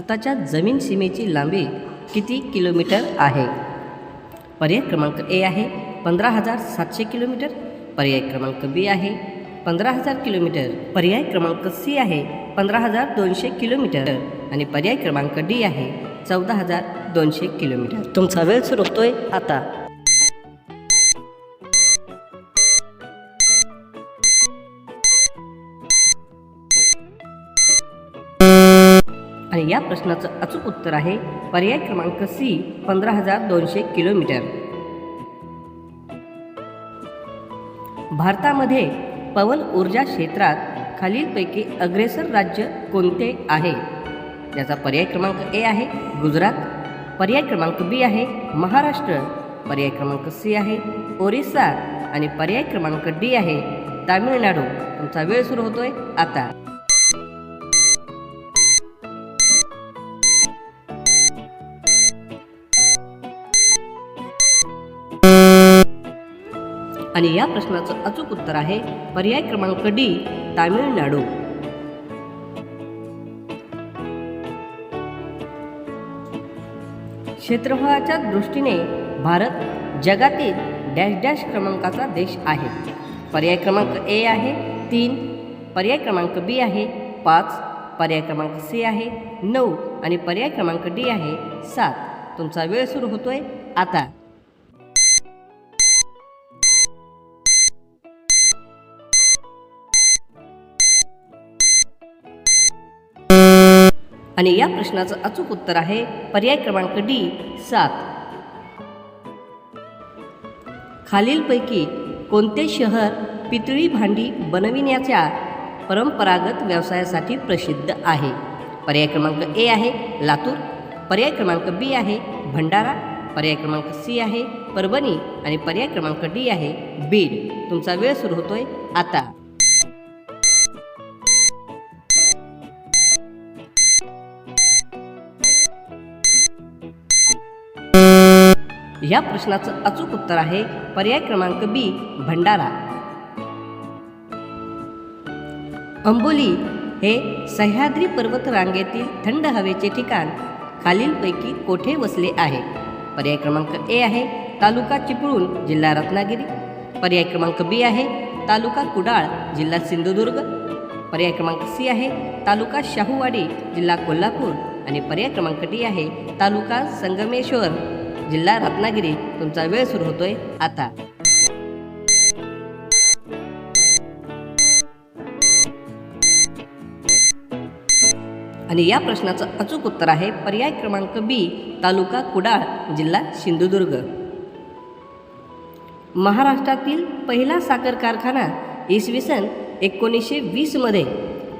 भारताच्या जमीन सीमेची लांबी किती किलोमीटर आहे? पर्याय क्रमांक ए आहे पंधरा हजार सातशे किलोमीटर. पर्याय क्रमांक बी आहे पंधरा हजार किलोमीटर. पर्याय क्रमांक सी आहे पंधरा हजार दोनशे किलोमीटर. आणि पर्याय क्रमांक डी आहे चौदा हजार दोनशे किलोमीटर. तुमचा वेळ सुरू होतोय आता. आणि या प्रश्नाचं अचूक उत्तर आहे पर्याय क्रमांक सी पंधरा हजार दोनशे किलोमीटर. भारतामध्ये पवन ऊर्जा क्षेत्रात खालीलपैकी अग्रेसर राज्य कोणते आहे? याचा पर्याय क्रमांक ए आहे गुजरात पर्याय क्रमांक बी आहे महाराष्ट्र पर्याय क्रमांक सी आहे ओरिसा आणि पर्याय क्रमांक डी आहे तामिळनाडू. तुमचा वेळ सुरू होतोय आता. आणि या प्रश्नाचं अचूक उत्तर आहे पर्याय क्रमांक डी तामिळनाडू. क्षेत्रफळाच्या दृष्टीने भारत जगातील डॅश डॅश क्रमांकाचा देश आहे. पर्याय क्रमांक ए आहे तीन. पर्याय क्रमांक बी आहे पाच. पर्याय क्रमांक सी आहे नऊ. आणि पर्याय क्रमांक डी आहे सात. तुमचा वेळ सुरू होतोय आता. आणि या प्रश्नाचं अचूक उत्तर आहे पर्याय क्रमांक डी सात. खालीलपैकी कोणते शहर पितळी भांडी बनविण्याच्या परंपरागत व्यवसायासाठी प्रसिद्ध आहे? पर्याय क्रमांक ए आहे लातूर पर्याय क्रमांक बी आहे भंडारा पर्याय क्रमांक सी आहे परभणी आणि पर्याय क्रमांक डी आहे बीड. तुमचा वेळ सुरू होतोय आता. या प्रश्नाचं अचूक उत्तर आहे पर्याय क्रमांक बी भंडारा. अंबोली हे सह्याद्री पर्वत रांगेतील थंड हवेचे ठिकाण. खालीलपैकी कोठे वसले आहे? पर्याय क्रमांक ए आहे तालुका चिपळूण जिल्हा रत्नागिरी. पर्याय क्रमांक बी आहे तालुका कुडाळ जिल्हा सिंधुदुर्ग. पर्याय क्रमांक सी आहे तालुका शाहूवाडी जिल्हा कोल्हापूर. आणि पर्याय क्रमांक डी आहे तालुका संगमेश्वर. जिल्हा रत्नागिरी. तुमचा वेळ सुरू होतोय आता. आणि या प्रश्नाचं अचूक उत्तर आहे पर्याय क्रमांक बी तालुका कुडाळ जिल्हा सिंधुदुर्ग. महाराष्ट्रातील पहिला साखर कारखाना इसवी सन एकोणीसशे वीसमध्ये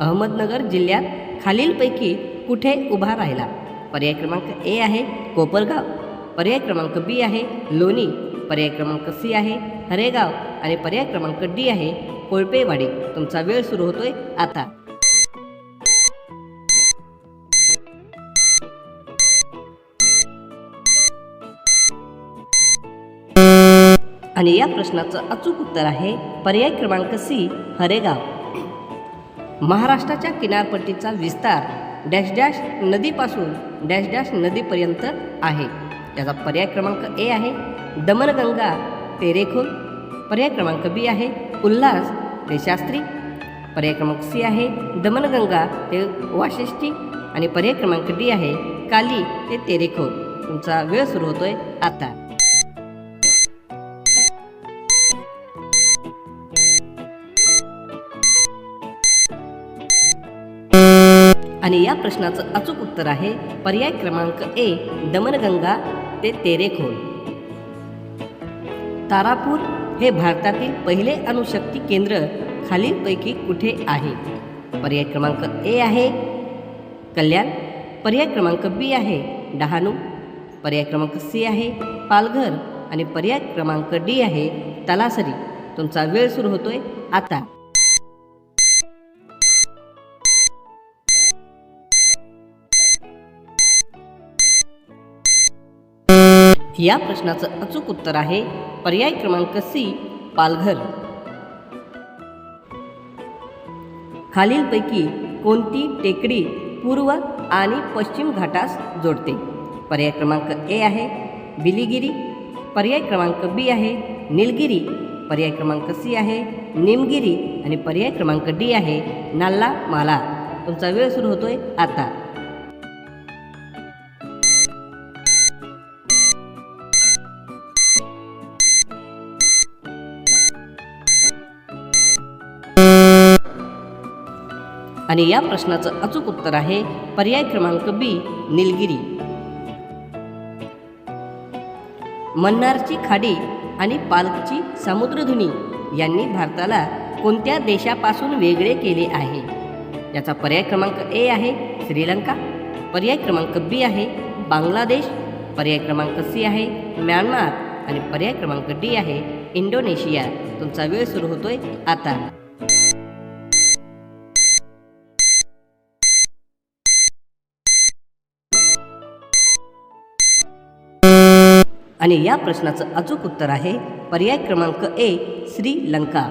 अहमदनगर जिल्ह्यात खालीलपैकी कुठे उभा राहिला? पर्याय क्रमांक ए आहे कोपरगाव. पर्याय क्रमांक बी आहे लोणी पर्याय क्रमांक सी आहे हरेगाव आणि पर्याय क्रमांक डी आहे कोळपेवाडी. तुमचा वेळ सुरू होतोय आता. आणि या प्रश्नाचं अचूक उत्तर आहे पर्याय क्रमांक सी हरेगाव. महाराष्ट्राच्या किनारपट्टीचा विस्तार डॅश डॅश नदीपासून डॅश डॅश नदीपर्यंत आहे. याचा पर्याय क्रमांक ए आहे. दमनगंगा तेरेखोल. पर्याय क्रमांक बी आहे. उल्हास ते शास्त्री पर्याय क्रमांक सी आहे. दमनगंगा ते वाशिष्ठी. आणि पर्याय क्रमांक डी आहे. काली ते तेरेखोल. तुमचा वेळ सुरू होतोय आता. आणि या प्रश्नाचं अचूक उत्तर आहे. पर्याय क्रमांक ए दमनगंगा ते तेरेखोल तारापूर हे भारतातील पहिले अणुशक्ती केंद्र खालीलपैकी कुठे आहे? पर्याय क्रमांक ए आहे. कल्याण. पर्याय क्रमांक बी आहे. डहाणू. पर्याय क्रमांक सी आहे. पालघर. आणि पर्याय क्रमांक डी आहे. तलासरी. तुमचा वेळ सुरू होतोय आता. या प्रश्नाचं अचूक उत्तर आहे पर्याय क्रमांक सी पालघर. खालीलपैकी कोणती टेकडी पूर्व आणि पश्चिम घाटास जोडते? पर्याय क्रमांक ए आहे बिलिगिरी. पर्याय क्रमांक बी आहे निलगिरी. पर्याय क्रमांक सी आहे निमगिरी. आणि पर्याय क्रमांक डी आहे नाल्ला माला तुमचा वेळ सुरू होतोय आता. आणि या प्रश्नाचं अचूक उत्तर आहे पर्याय क्रमांक बी निलगिरी. मन्नारची खाडी आणि पालकची समुद्रधुनी यांनी भारताला कोणत्या देशापासून वेगळे केले आहे? याचा पर्याय क्रमांक ए आहे श्रीलंका पर्याय क्रमांक बी आहे बांगलादेश पर्याय क्रमांक सी आहे म्यानमार आणि पर्याय क्रमांक डी आहे इंडोनेशिया. तुमचा वेळ सुरू होतोय आता. आणि या प्रश्नाचं अचूक उत्तर आहे पर्याय क्रमांक ए श्रीलंका.